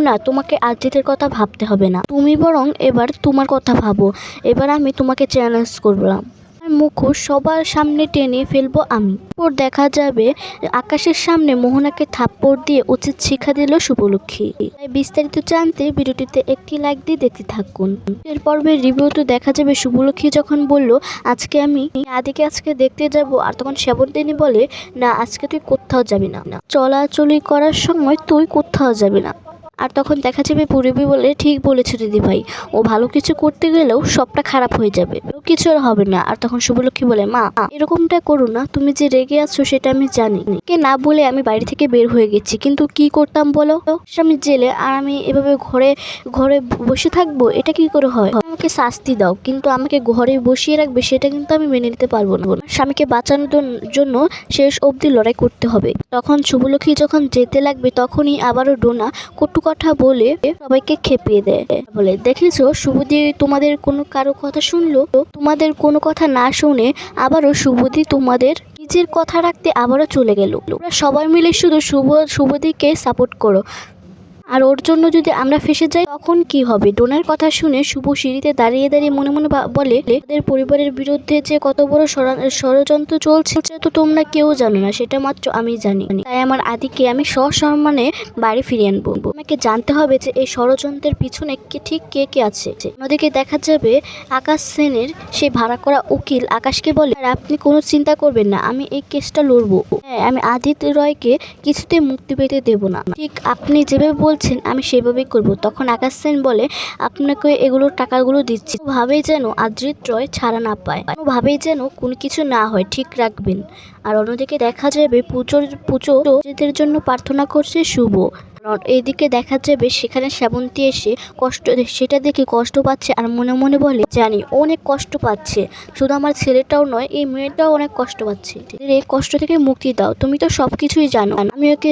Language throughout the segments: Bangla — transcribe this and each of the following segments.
না, তোমাকে আরজিতের কথা ভাবতে হবে না। তুমি বরং এবার তোমার কথা ভাবো। এবার আমি তোমাকে চ্যালেঞ্জ করলাম। মুখোশ সবার সামনে টেনে ফেলব আমি। ওর দেখা যাবে, আকাশের সামনে মোহনাকে থাপ্পড় দিয়ে উচিত শিক্ষা দিল শুভলক্ষ্মী তাই বিস্তারিত জানতে ভিডিওটিতে একটি লাইক দিয়ে দেখতে থাকুন। এর পর্বের রিভিউতে দেখা যাবে শুভলক্ষ্মী যখন বলল, আজকে আমি আদিকে আজকে দেখতে যাব আর তখন শ্যাবন্তিনী বলে, না, আজকে তুই কোথাও যাবি না। চলাচলি করার সময় তুই কোথাও যাবি না। আর তখন দেখা যাবে পূরবী বলে, ঠিক বলেছে দিদি ভাই। ও ভালো কিছু করতে গেলেও সবটা খারাপ হয়ে যাবে। কিছু আর হবে না। আর তখন শুভলক্ষ্মী বলে, মা, এরকমটা করো না। তুমি যে রেগে আছো সেটা আমি জানি। কে না বলে আমি বাড়ি থেকে বের হয়ে গেছি। কিন্তু কি করতাম বলো? আমি জেলে আর আমি এভাবে ঘরে ঘরে বসে থাকব, এটা কি করে হয়? আমাকে শাস্তি দাও। কিন্তু আমাকে ঘরে বসিয়ে রাখবে, সেটা কিন্তু আমি মেনে নিতে পারব না। স্বামীকে বাঁচানোর জন্য শেষ অবধি লড়াই করতে হবে। তখন শুভলক্ষ্মী যখন যেতে লাগবে, তখনই আবারও ডোনা কটু কথা বলে সবাইকে খেপিয়ে দেয়। বলে, দেখেছ শুভদি তোমাদের কোনো কারও কথা শুনলো? তোমাদের কোনো কথা না শুনে আবারও শুভদি তোমাদের নিজের কথা রাখতে আবারও চলে গেল। সবাই মিলে শুধু শুভ শুভদিকে সাপোর্ট করো। আর ওর জন্য যদি আমরা ফেসে যাই, তখন কি হবে? ডোনার কথা শুনে শুভ সিঁড়িতে দাঁড়িয়ে দাঁড়িয়ে মনে মনে বলে তাদের পরিবারের বিরুদ্ধে যে কত বড় ষড়যন্ত্র চলছে তো তোমরা কেউ জানো না, সেটা মাত্র আমি জানি। তাই আমার আদিকে আমি সসম্মানে বাড়ি ফিরিয়ে আনব। আমাকে জানতে হবে যে এই ষড়যন্ত্রের পিছনে কে ঠিক কে কে আছে। অন্যদিকে দেখা যাবে, আকাশ সেনের সেই ভাড়া করা উকিল আকাশকে বলে, "আর আপনি কোনো চিন্তা করবেন না, আমি এই কেসটা লড়বো। হ্যাঁ আমি আদিত্য রয়কে কিছুতে মুক্তি পেতে দেব না। ঠিক আপনি যেভাবে বলছেন, আমি সেভাবেই করব। তখন আকাশ সেন বলে, আপনাকে এগুলোর টাকাগুলো দিচ্ছি। ভাবেই যেন আদ্রিত রয় ছাড়া না পায়। ভাবেই যেন কোনো কিছু না হয়, ঠিক রাখবেন। আর অন্যদিকে দেখা যাবে পুজোর পুজো নিজেদের জন্য প্রার্থনা করছে শুভ। এইদিকে দেখা যাবে সেখানে শ্যাবন্তী এসে কষ্ট সেটা দেখে কষ্ট পাচ্ছে আর মনে মনে বলে, জানি, অনেক কষ্ট পাচ্ছে। শুধু আমার ছেলেটাও নয়, এই মেয়েটাও অনেক কষ্ট পাচ্ছে। এই কষ্ট থেকে মুক্তি দাও। তুমি তো সব কিছুই জানো আমি ওকে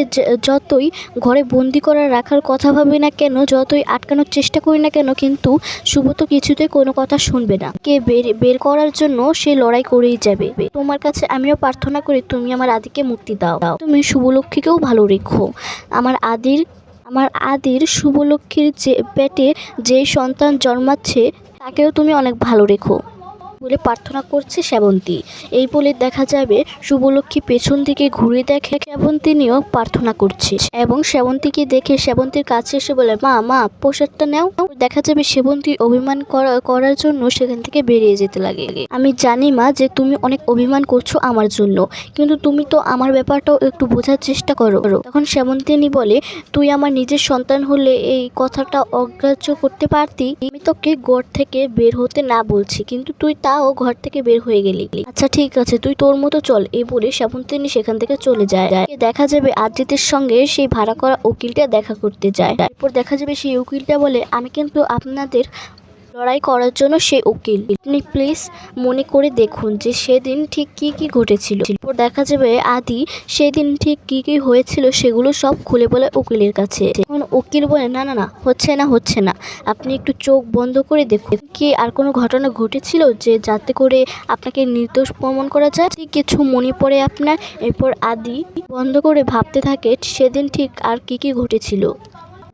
যতই ঘরে বন্দি করা রাখার কথা ভাবি না কেন, যতই আটকানোর চেষ্টা করি না কেন, কিন্তু শুভ তো কিছুতেই কোনো কথা শুনবে না। কে বের বের করার জন্য সে লড়াই করেই যাবে। তোমার কাছে আমিও প্রার্থনা করি, তুমি আমার আদিকে মুক্তি দাও। তুমি শুভলক্ষ্মীকেও ভালো রেখো। আমার আদির আমার আদির শুভলক্ষ্মীর যে পেটে যে সন্তান জন্মাচ্ছে তাকেও তুমি অনেক ভালো রেখো। বলে প্রার্থনা করছে শ্যাবন্তী। এই বলে দেখা যাবে শুভলক্ষ্মী পেছন দিকে ঘুরে দেখে শ্যাবন্তিনীও প্রার্থনা করছে। এবং শ্যাবন্তীকে দেখে শ্যাবন্তীর কাছে এসে বলে, মা মা, প্রসাদটা নেও। দেখা যাবে সেবন্তী অভিমান করা- করার জন্য সেখান থেকে বেরিয়ে যেতে লাগে। আমি জানি, মা, যে তুমি অনেক অভিমান করছ আমার জন্য, কিন্তু তুমি তো আমার ব্যাপারটাও একটু বোঝার চেষ্টা করো। তখন শ্যামন্তিনী বলে, তুই আমার নিজের সন্তান হলে এই কথাটা অগ্রাহ্য করতে পারতি? আমি তোকে গড় থেকে বের হতে না বলছি, কিন্তু তুই তাও ঘর থেকে বের হয়ে গেলি। আচ্ছা ঠিক আছে, তুই তোর মতো চল। এই বলে শ্যামন্তিনী সেখান থেকে চলে যায়। দেখা যাবে আরজিতের সঙ্গে সেই ভাড়া করা উকিলটা দেখা করতে যায়। এরপর দেখা যাবে সেই উকিলটা বলে, আমি কিন্তু আপনাদের লড়াই করার জন্য সে উকিল। আপনি প্লিজ মনে করে দেখুন যে সেদিন ঠিক কি কি ঘটেছিল। এরপর দেখা যাবে আদি সেদিন ঠিক কি কি হয়েছিল সেগুলো সব খুলে বলে উকিলের কাছে। তখন উকিল বলে, না না না, হচ্ছে না হচ্ছে না। আপনি একটু চোখ বন্ধ করে দেখুন কি আর কোনো ঘটনা ঘটেছিল যে যাতে করে আপনাকে নির্দোষ প্রমাণ করা যায়? ঠিক কিছু মনে পড়ে আপনার। এরপর আদি বন্ধ করে ভাবতে থাকে, সেদিন ঠিক আর কি কি ঘটেছিল?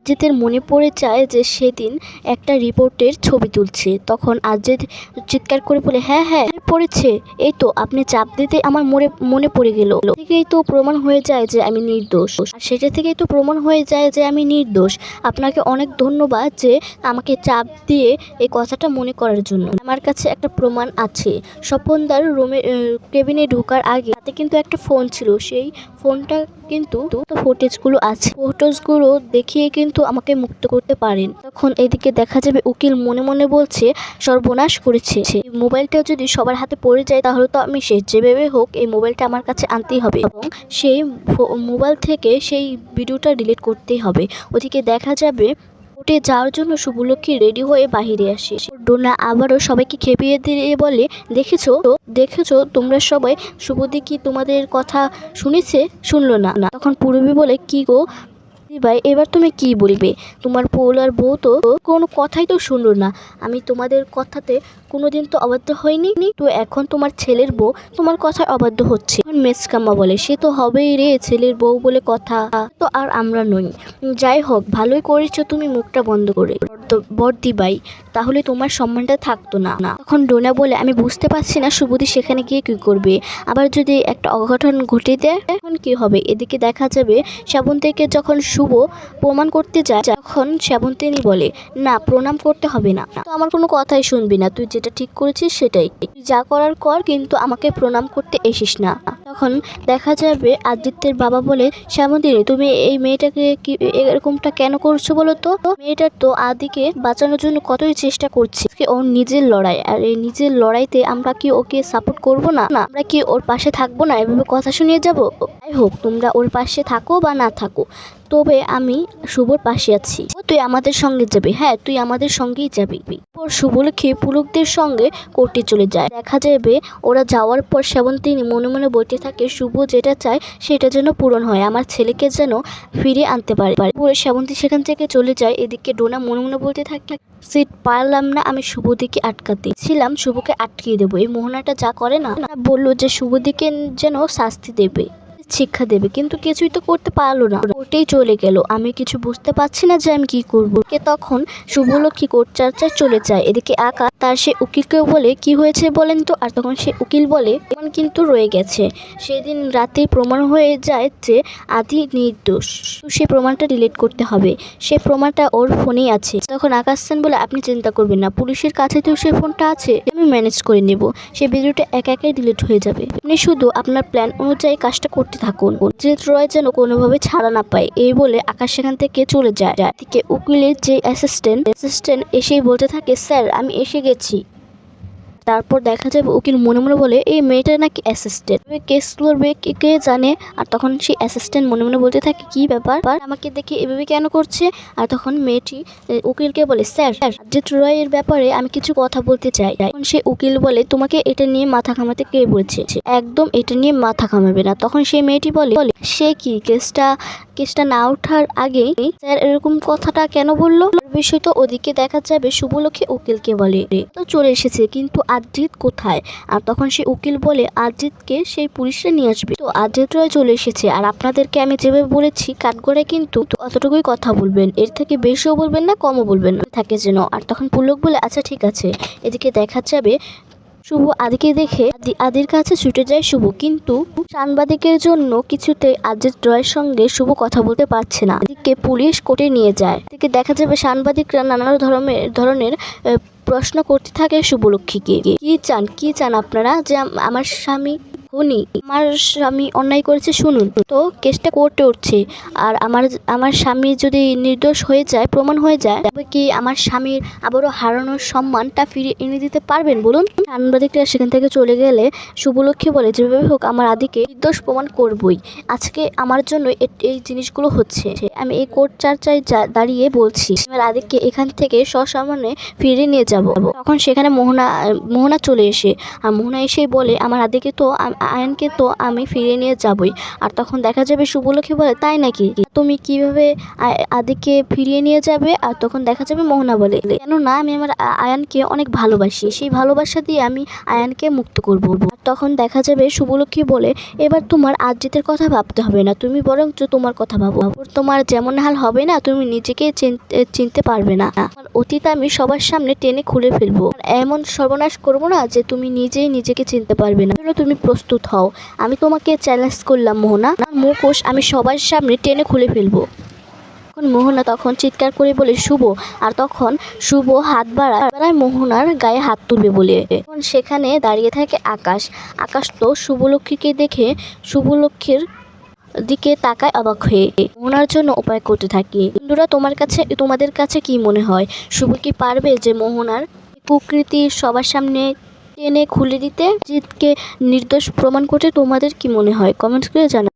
জিতের মনে পড়ে যায় যে সেদিন একটা রিপোর্টের ছবি তুলছে। তখন আজিত চিৎকার করে বলে হ্যাঁ হ্যাঁ পড়েছে। এই তো, আপনি চাপ দিতে আমার মনে মনে পড়ে গেল। থেকেই তো প্রমাণ হয়ে যায় যে আমি নির্দোষ। সেটা থেকেই তো প্রমাণ হয়ে যায় যে আমি নির্দোষ। আপনাকে অনেক ধন্যবাদ যে আমাকে চাপ দিয়ে এই কথাটা মনে করার জন্য। আমার কাছে একটা প্রমাণ আছে। স্বপনদার রুমে কেবিনে ঢোকার আগে তাতে কিন্তু একটা ফোন ছিল। সেই ফোনটা কিন্তু ফুটেজগুলো আছে। ফুটেজগুলো দেখিয়ে কিন্তু আমাকে মুক্ত করতে পারেন। তখন এদিকে দেখা যাবে উকিল মনে মনে বলছে, সর্বনাশ করেছে। মোবাইলটা যদি সবার হাতে পড়ে যায়, তাহলে তো আমি সে যেভাবে হোক এই মোবাইলটা আমার কাছে আনতেই হবে এবং সেই মোবাইল থেকে সেই ভিডিওটা ডিলিট করতেই হবে। ওদিকে দেখা যাবে উঠে যাওয়ার জন্য শুভলক্ষ্মী রেডি হয়ে বাহিরে আসে। ডোনা আবারও সবাইকে খেপিয়ে দিয়ে বলে, দেখেছ? দেখেছ? তোমরা সবাই শুভদি কি তোমাদের কথা শুনেছে? শুনলো না। তখন পূর্বী বলে, কি গো? ভাই এবার তুমি কি বলবে? তোমার পোল আর বউ তো কোনো কথাই তো শুনলো না। আমি তোমাদের কথাতে কোনোদিন তো অবাধ্য হয়নি? তো এখন তোমার ছেলের বউ তোমার কথায় অবাধ্য হচ্ছে। এখন মেসকাম্মা বলে, সে তো হবেই রে ছেলের বউ বলে কথা। তো আর আমরা নই। যাই হোক, ভালোই করেছ তুমি মুখটা বন্ধ করে। বর্দ- বাই তাহলে তোমার সম্মানটা থাকতো না। তখন ডোনা বলে, আমি বুঝতে পারছি না শুভদি সেখানে গিয়ে কি করবে। আবার যদি একটা অঘটন ঘটে দেয় তখন কি হবে? এদিকে দেখা যাবে, শ্রাবন্তীকে যখন শুভ প্রমাণ করতে যায়, তখন শ্রাবন্তিনী বলে, না, প্রণাম করতে হবে না। তো আমার কোনো কথাই শুনবি না। তুই যেটা ঠিক করেছিস সেটাই। যা করার কর, কিন্তু আমাকে প্রণাম করতে এসিস না। তখন দেখা যাবে আদিত্যের বাবা বলে শ্যামন্তিনী তুমি এই মেয়েটাকে কি এরকমটা কেন করছ বলো তো? মেয়েটার তো আদিকে বাঁচানোর জন্য কতই চেষ্টা করছি। ওর নিজের লড়াই, আর এই নিজের লড়াইতে আমরা কি ওকে সাপোর্ট করব না, আমরা কি ওর পাশে থাকব না? এভাবে কথা শুনিয়ে যাব? হোক তোমরা ওর পাশে থাকো বা না থাকো তবে আমি শুভর পাশে আছি। তুই আমাদের সঙ্গে যাবি হ্যাঁ তুই আমাদের সঙ্গেই যাবি। ওর শুভলক্ষ্মী পুলকদের সঙ্গে কোর্টে চলে যায়। দেখা যাবে ওরা যাওয়ার পর সেবন্তিনী মনে মনে বলতে থাকে শুভ যেটা চায় সেটা যেন পূরণ হয় আমার ছেলেকে যেন ফিরিয়ে আনতে পারে। বলে সেবন্তী সেখান থেকে চলে যায়। এদিকে ডোনা মনে মনে বলতে থাকে সিট পারলাম না আমি শুভদিকে আটকাতে। ছিলাম শুভকে আটকিয়ে দেবো। এই মোহনাটা যা করে না না, বলল যে শুভদিকে যেন শাস্তি দেবে। শিক্ষা দেবে, কিন্তু কিছুই তো করতে পারল না। কোর্টেই চলে গেল। আমি কিছু বুঝতে পারছি না যে আমি কি করব। কে তখন শুভলক্ষ্মী কোর্ট চর্চায় চলে যায়। এদিকে আকা তার সে উকিলকেও বলে, কি হয়েছে বলেন তো? আর তখন সে উকিল বলে প্রমাণ কিন্তু রয়ে গেছে। সেদিন রাতেই প্রমাণ হয়ে যায় যে আদি নির্দোষ। সেই প্রমাণটা ডিলিট করতে হবে। সে প্রমাণটা ওর ফোনেই আছে। তখন আকাশ সেন বলে, আপনি চিন্তা করবেন না। পুলিশের কাছে তো সে ফোনটা আছে। আমি ম্যানেজ করে নেব। সে ভিডিওটা একা একাই ডিলিট হয়ে যাবে। আপনি শুধু আপনার প্ল্যান অনুযায়ী কাজটা করতে থাকুন। জিৎ রয় যেন কোনোভাবে ছাড়া না পায়, এই বলে আকাশ সেখান থেকে চলে যায়। এদিকে উকিলের যে অ্যাসিস্ট্যান্ট অ্যাসিস্ট্যান্ট এসেই বলতে থাকে, স্যার, আমি এসে গেছি। তারপর দেখা যাবে উকিল মনে মনে বলে এই মেয়েটা নাকি অ্যাসিস্ট্যান্ট কেস করবে কে জানে আর তখন সেই অ্যাসিস্ট্যান্ট মনে মনে বলতে থাকে কি ব্যাপার? আমাকে দেখে এভাবে কেন করছে? আর তখন মেয়েটি উকিলকে বলে স্যার জিৎ রয়ের ব্যাপারে আমি কিছু কথা বলতে চাই। তখন সে উকিল বলে তোমাকে এটা নিয়ে মাথা ঘামাতে কে বলেছে? একদম এটা নিয়ে মাথা ঘামাবে না। তখন সেই মেয়েটি বলে, সে কি? কেসটা কেসটা না ওঠার আগেই স্যার এরকম কথাটা কেন বলল? বিষয় তো ওদিকে দেখা যাবে শুভলক্ষ্মী উকিলকে বলে। তো চলে এসেছে, কিন্তু আরজিৎ কোথায়? আর তখন সে উকিল বলে আরজিৎকে সেই পুলিশে নিয়ে আসবে। তো আরজিৎ রয় চলে এসেছে। আর আপনাদেরকে আমি যেভাবে বলেছি, কাঠগড়ায় কিন্তু অতটুকুই কথা বলবেন। এর থেকে বেশিও বলবেন না, কমও বলবেন না। থাকে যেন। আর তখন পুলক বলে আচ্ছা ঠিক আছে। এদিকে দেখা যাবে শুভ আদিকে দেখে আদি আদির কাছে ছুটে যায় শুভ। কিন্তু সাংবাদিকের জন্য কিছুতে আদির রয়ের সঙ্গে শুভ কথা বলতে পারছে না। আদিকে পুলিশ কোর্টে নিয়ে যায়। এদিকে দেখা যাবে সাংবাদিকরা নানা ধরনের ধরনের প্রশ্ন করতে থাকে শুভলক্ষ্মীকে। কি চান কি চান আপনারা যে আমার স্বামী খুনি আমার স্বামী অন্যায় করেছে, শুনুন। তো কেসটা কোর্টে উঠছে। আর আমার আমার স্বামী যদি নির্দোষ হয়ে যায়, প্রমাণ হয়ে যায়, তবে কি আমার স্বামীর আবারও হারানোর সম্মানটা ফিরিয়ে এনে দিতে পারবেন? বলুন। সাংবাদিকরা সেখান থেকে চলে গেলে শুভলক্ষ্মী বলে, যেভাবে হোক, আমার আদিকে নির্দোষ প্রমাণ করবই। আজকে আমার জন্য এই জিনিসগুলো হচ্ছে। আমি এই কোর্ট চার্চায় দাঁড়িয়ে বলছি আমার আদিকে এখান থেকে সসামান্য ফিরিয়ে নিয়ে যাব। তখন সেখানে মোহনা মোহনা চলে এসে, আর মোহনা এসেই বলে, আমার আদিকে তো আয়নকে তো আমি ফিরিয়ে নিয়ে যাবই। আর তখন দেখা যাবে শুভলক্ষ্মী বলে, তাই নাকি? তুমি কীভাবে আদিকে ফিরিয়ে নিয়ে যাবে? আর তখন দেখা যাবে মোহনা বলে, কেননা আমি আমার আয়নকে অনেক ভালোবাসি। সেই ভালোবাসা দিয়ে আমি আয়ানকে মুক্ত করব। তখন দেখা যাবে শুভলক্ষ্মী বলে, এবার তোমার আর্জিতের কথা ভাবতে হবে না, তুমি বরঞ্চ তোমার কথা ভাবো। তোমার যেমন হাল হবে না, তুমি নিজেকে চিনতে পারবে না। আমার অতীত আমি সবার সামনে টেনে খুলে ফেলব। এমন সর্বনাশ করব না যে তুমি নিজেই নিজেকে চিনতে পারবে না। তুমি প্রস্তুত হও। আমি তোমাকে চ্যালেঞ্জ করলাম, মোহনা। মুখোশ আমি সবার সামনে টেনে খুলে ফেলব। তখন মোহনা তখন চিৎকার করে বলে, শুভ। আর তখন শুভ হাত বাড়ায়। মোহনার গায়ে হাত তুলবে বলে। তখন সেখানে দাঁড়িয়ে থাকে আকাশ। আকাশ তো শুভলক্ষ্মীকে দেখে শুভলক্ষ্মীর দিকে তাকায় অবাক হয়ে। মোহনার জন্য উপায় করতে থাকি। বন্ধুরা, তোমার কাছে, তোমাদের কাছে কি মনে হয়? শুভ কি পারবে যে মোহনার কুকৃতি সবার সামনে টেনে খুলে দিতে? জিতকে নির্দোষ প্রমাণ করতে তোমাদের কি মনে হয়? কমেন্টস করে জানা